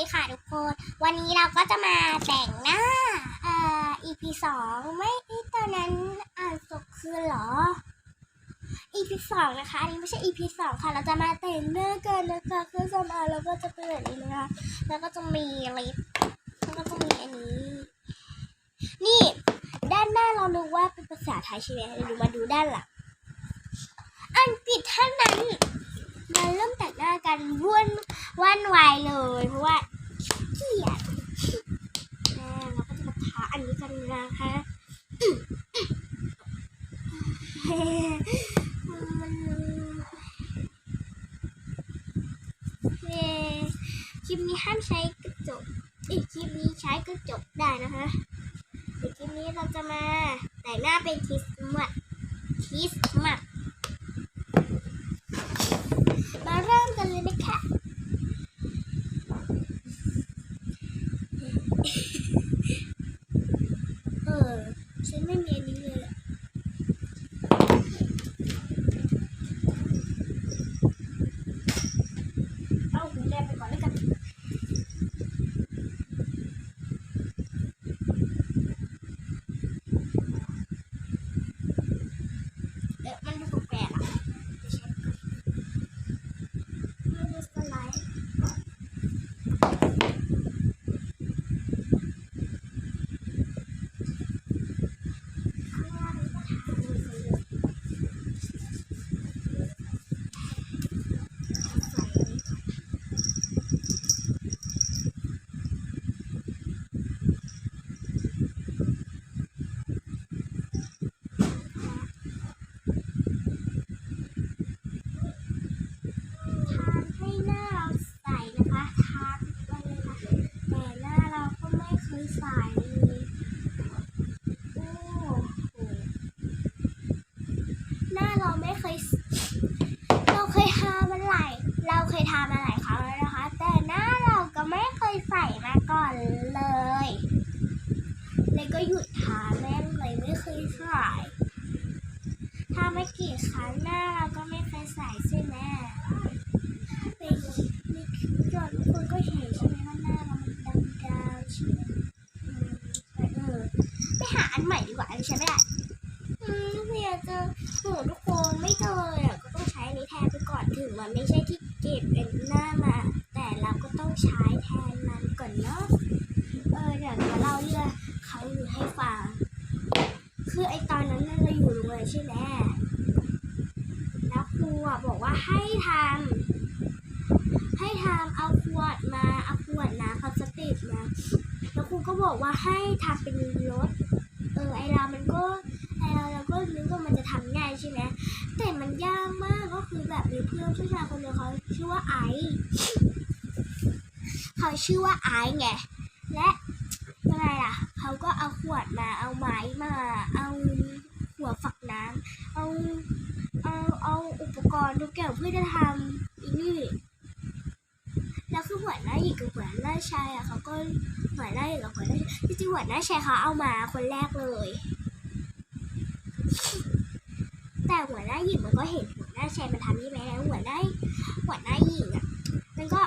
ดีค่ะทุกคน วันนี้เราก็จะมาแต่งหน้า เอ่อ EP สองไม่ตอนนั้นอ่านจบคืนหรอ EP สองนะคะ อันนี้ไม่ใช่ EP สองค่ะ เราจะมาแต่งหน้ากันนะคะ เครื่องสำอางแล้วก็จะเป็นแบบนี้นะคะ แล้วก็จะมีลิปแล้วก็จะมีอันนี้ นี่ ด้านหน้าเราดูว่าเป็นภาษาไทยใช่ไหมเราดูมาดูด้านหลัง อังกฤษเท่านั้น มาเริ่มแต่ง กันวุ่นว่านวายเลยเพราะว่าเกลียดอ่เราก็จะมาทาอันนี้กันนะคะคลิปนี้ห้ามใช้กระจกอีกคลิปนี้ใช้กระจกได้นะคะเดี๋ยวคลิปนี้เราจะมาแต่งหน้าเป็นคริสต์มาส มาเริ่มกันเลยนะคะ เออ ฉันไม่มีอันนี้เลยอะเอาหูแลบไปก่อนแล้วกัน เอ๊ะมันดูแปลกๆอะเดี๋ยวเช็ดก่อน มันดูสไลด์ข้างล่างนี่ก็ทาเลยสิใส่อันนี้ก่อนทาให้หน้าเราใสนะคะทาไปเลยค่ะแต่หน้าเราก็ไม่เคยใสเลยโอ้โหหน้าเรา ไม่เคย เราเคยทามาหลายเราเคยทามาหลายครั้งแล้วนะคะ แต่หน้าเราก็ไม่เคยใส่มาก่อนเลย เลยก็หยุดทาแม่งเลยไม่เคยใส่ถ้าไม่กี่ครั้งหน้าเราก็ไม่เคยใส่ใช่ไหมเป็นนี่จอทุกคนก็เห็นใช่ไหมว่าหน้าเรามันดำดำใช่ไหมเออไปหาอันใหม่ดีกว่าอันนี้ใช้ไม่ได้ อืมเพียจะโหทุกคน ไม่เจอเลยอะก็ต้องใช้อันนี้แทนไปก่อนถึงมันไม่ใช่ที่เก็บเป็นหน้ามา แต่เราก็ต้องใช้แทนมันก่อนเนาะเออเดี๋ยวจะเล่าเรื่องครั้งหนึ่งให้ฟังคือไอตอนนั้นเราอยู่โรงเรียนใช่ไหมแล้วครูอะบอกว่าให้ทำให้ทำเอาขวดมาเอาขวดน้ำพลาสติกมาแล้วครูก็บอกว่าให้ทำเป็นรถเออไอเรามันก็ไอเราเราก็นึกว่ามันจะทำง่ายใช่ไหม แต่มันยากมากก็คือแบบมีเพื่อนผู้ชายคนหนึงเขาชื่อว่าไอซ์เขาชื่อว่าไอซ์ไงและอะไรล่ะเขาก็เอาขวดมาเอาไม้มา เอาหัวฝักน้ำเอาเอาเอาอุปกรณ์ทุกอย่างเพื่อจะทำอีนี่แล้วคือหัวหน้าหญิงกับหัวหน้าชายอะเขาก็หัวหน้าหญิงกับหัวหน้าจริงๆหัวหน้าชายเขาเอามาคนแรกเลย หัวหน้าหญิงมันก็เห็นหัวหน้าชายมันทำนี่ไหมแล้วหัวหน้าหัวหน้าหญิงอะมันก็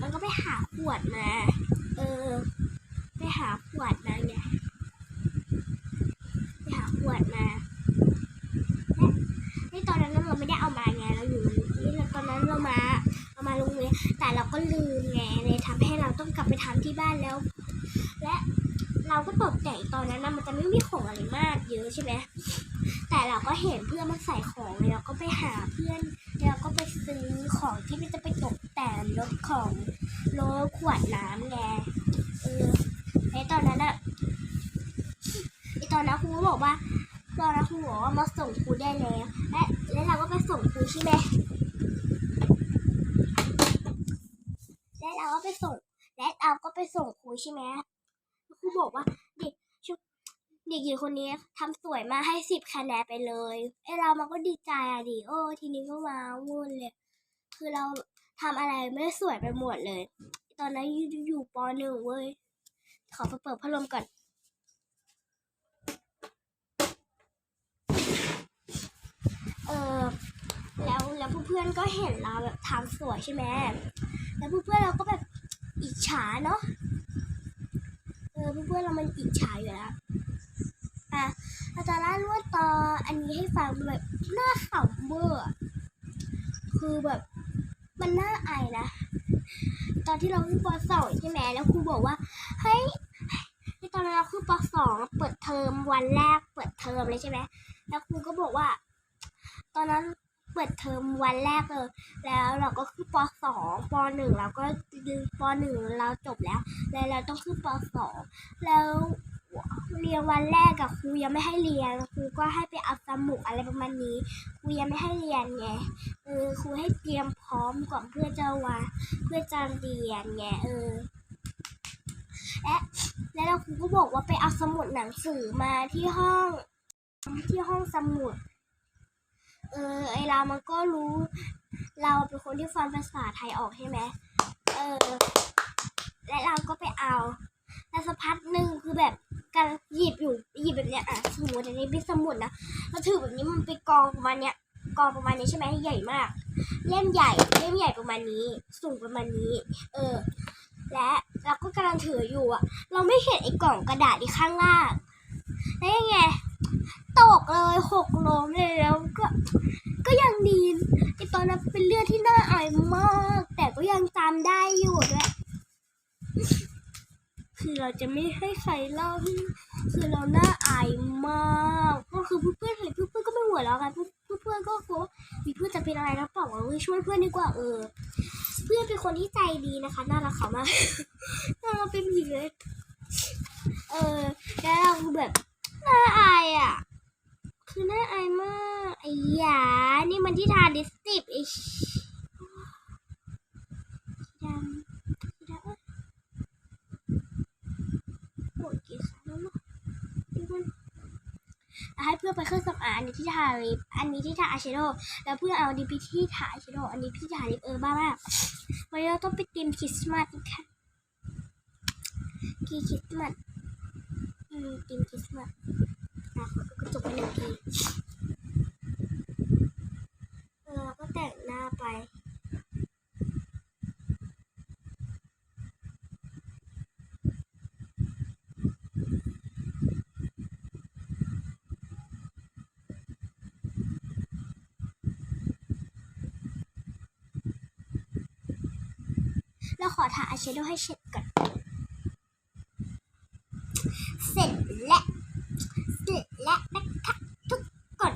มันก็ไปหาขวดมา เออ ไปหาขวดมาไงไปหาขวดมาและในตอนนั้นเราไม่ได้เอามาไงเราอยู่นี่ตอนนั้นเรามาเรามาโรงเรียนแต่เราก็ลืมไงเลยทำให้เราต้องกลับไปทำที่บ้านแล้ว และเราก็ตกใจตอนนั้นนะมันจะไม่มีของอะไรมากเยอะใช่ไหม แต่เราก็เห็นเพื่อนมันใส่ของเลยเราก็ไปหาเพื่อนแล้วเราก็ไปซื้อของที่มันจะไปตกแต่งรถของรถขวดน้ำไงเออในตอนนั้นอะไอตอนนั้นครูบอกว่าตอนนั้นครูบอกว่ามาส่งครูได้แล้วและแล้วเราก็ไปส่งครูใช่ไหมและเราก็ไปส่งและเราก็ไปส่งครูใช่ไหมครูบอกว่า เด็กหญิงคนนี้ทำสวยมากให้สิบคะแนนไปเลยไอเรามันก็ดีใจอะดิโอ้ทีนี้ก็มาวุ่นเลย คือเราทำอะไรไม่สวยไปหมดเลย ตอนนั้นอยู่อยู่ปหนึ่งเว้ย ขอไปเปิดพัดลมก่อนเออแล้วแล้วเพื่อนๆก็เห็นเราแบบทำสวยใช่ไหมแล้วเพื่อนๆเราก็แบบอิจฉาเนาะเออเพื่อนๆเรามันอิจฉาอยู่แล้ว เล่าตอนอันนี้ให้ฟังแบบน่าขำเวอร์อคือแบบมันน่าอายนะ ตอนที่เราขึ้นปสองใช่ไหมแล้วครูบอกว่าเฮ้ยในตอนนั้นเราขึ้นปสองเปิดเทอมวันแรกเปิดเทอมเลยใช่ไหมแล้วครูก็บอกว่า ตอนนั้นเปิดเทอมวันแรกเลยแล้วเราก็ขึ้นปสองปหนึ่งเราก็ปหนึ่งเราจบแล้ว แล้วเราต้องขึ้นปสองแล้ว เรียนวันแรกกับครูยังไม่ให้เรียนครูก็ให้ไปเอาสมุดอะไรประมาณนี้ครูยังไม่ให้เรียนไงเออครูให้เตรียมพร้อมก่อนเพื่อจะวาเพื่อจะเรียนไงเออและแล้วครูก็บอกว่าไปเอาสมุดหนังสือมาที่ห้องที่ห้องสมุด เออไอเรามันก็รู้ เราเป็นคนที่ฟังภาษาไทยออกใช่ไหมเออและเราก็ไปเอา แล้วสักพักหนึ่งคือแบบการหยิบอยู่หยิบแบบเนี้ยอะสมมติอันนี้เป็นสมุดนะเราถือแบบนี้มันไปกองประมาณเนี้ยกองประมาณนี้ใช่ไหมใหญ่มาก เล่มใหญ่เล่มใหญ่ประมาณนี้ สูงประมาณนี้ เออ และเราก็กำลังถืออยู่อะเราไม่เห็นไอ้กล่องกระดาษที่ข้างล่างแล้วยังไงตกเลยหกล้มเลยแล้วก็ ก็ยังดีไอตอนนั้นเป็นเรื่องที่น่าอายมาก แต่ก็ยังจำได้อยู่ด้วย คือเราจะไม่ให้ใครเล่าที่คือเราหน้าอายมากก็คือเพื่อนๆเห็นเพื่อนๆก็ไม่หัวเราะกันเพื่อนๆก็กลัวมีเพื่อนจะเป็นอะไรนะเปล่าเออช่วยเพื่อนดีกว่าเออ เพื่อนเป็นคนที่ใจดีนะคะ น่ารักเขามากน่ารักเป็นผีเลยเออแล้วเราคือแบบน่าอายอะ คือน่าอายมากไอ้หยานี่มันที่ทาลิปสติกไอ้ชิดำชิดำโอ้ยกี่ครั้งแล้วเนอะนี่มันให้เพื่อนไปเครื่องสำอางอันนี้ที่ทาลิป อายแชโดว์แล้วเพื่อนเอาอันนี้ไปที่ทาอายแชโดว์อันนี้พี่ทาลิปเออบ้ามากวันนี้เราต้องไปเตรียมคริสต์มาสค่ะกีคริสต์มาสอืมเตรียมคริสต์มาสนะกระจกไปหนึ่งทีเออก็แต่งหน้าไป แล้วขอทาอายแชโดว์ให้เสร็จก่อน เสร็จแล้วเสร็จแล้วนะคะทุกคน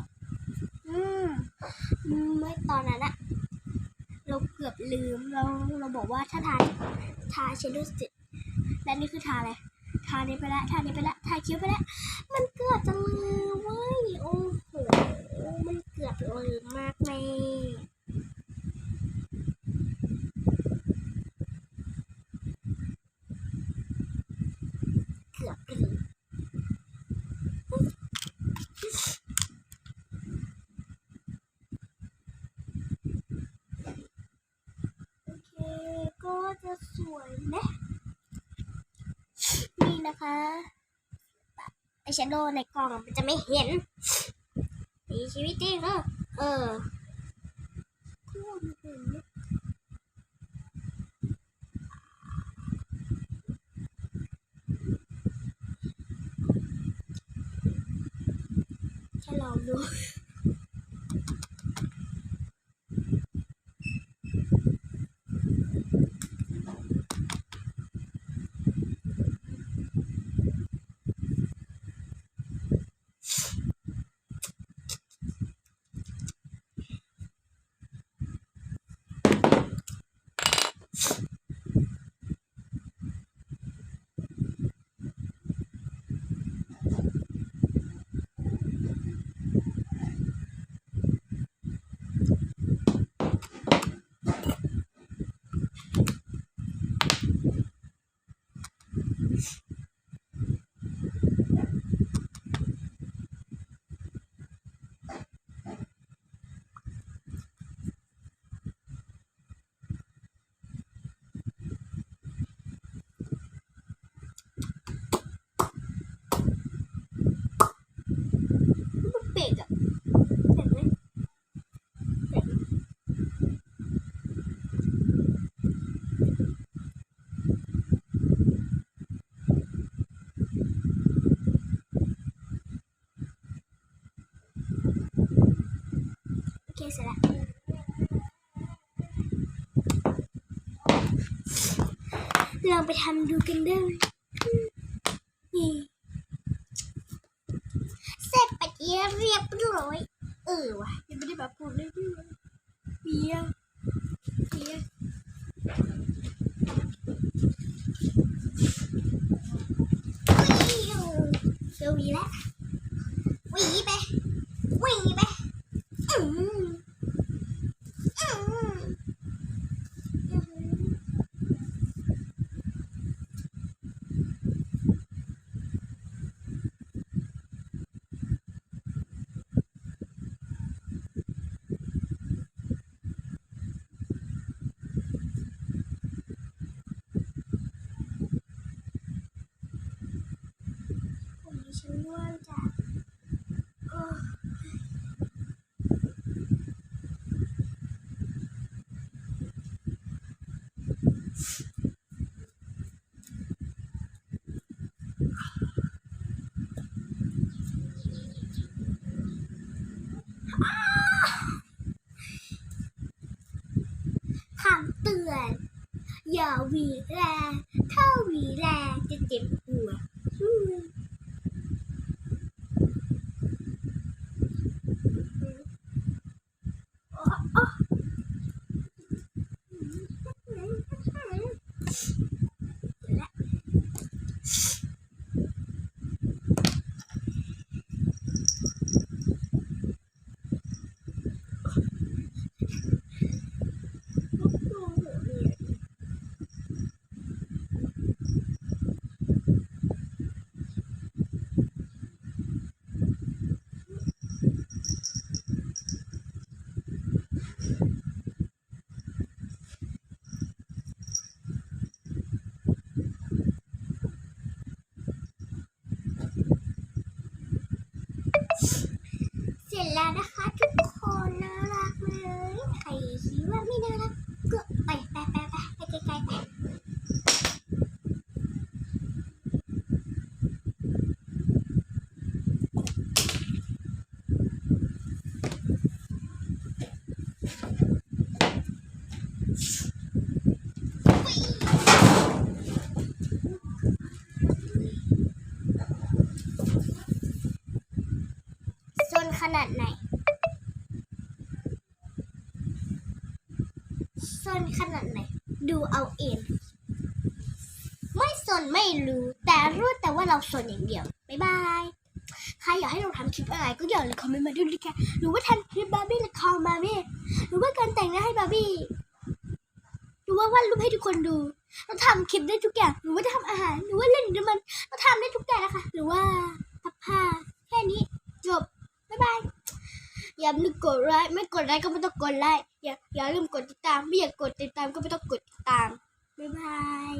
อืมอืมเมื่อตอนนั้นอะเราเกือบลืมเราเราบอกว่าถ้าทาทาเชโดว์เสร็จและนี่คือทาอะไรทานี้ไปแล้วทานี้ไปแล้วทาคิ้วไปแล้วมันเกือบจะลืมเว้ยโอ้โหมันเกือบลืมมากแม่เกือบลืม โอเค ก็จะ สวยไหมนี่นะคะไอแชโดว์ในกล่องมันจะไม่เห็นในชีวิตจริงเออเออแค่ลองดู เสร็จแล้วลองไปทำดูกันด้อนี่เสร็จไปเรียบร้อยเออวะยังไม่ได้แบบพูดเลยด้วยเบียร์เบียวิวเจอหวีแล้วหวีไปหวีไปอืมอืมอืมวันนี้ฉันง่วงจ้ะโอ้ คำเตือน อย่าหวีแรงถ้าหวีแรงจะเจ็บหัวอืม เสร็จแล้วนะคะทุกคนน่ารักเลย ใครคิดว่าไม่น่ารักก็ไปไปไปไปไปไกลๆไปจนขนาดไหนซนขนาดไหน ดูเอาเอง ไม่สนไม่ รู้ แต่รู้แต่ว่าเราสนอย่างเดียว บ๊ายบาย ใครอยากให้เราทำคลิปอะไรก็อย่าลืมคอมเมนต์มาด้วยนะคะหรือว่าทำคลิปบาร์บี้ละครบาร์บี้ หรือว่าการแต่งหน้าให้บาร์บี้ หรือว่าวาดรูปให้ทุกคนดู เราทำคลิปได้ทุกอย่าง หรือว่าทำอาหาร หรือว่าเล่นดินมัน เราทำได้ทุกอย่างนะคะ หรือว่าพับผ้าแค่นี้จบ บ๊ายบายอย่าลืมกดไลค์ไม่กดไลค์ก็ไม่ต้องกดไลค์อย่าอย่าลืมกดติดตาม ไม่อยากกดติดตามก็ไม่ต้องกดติดตาม บ๊ายบาย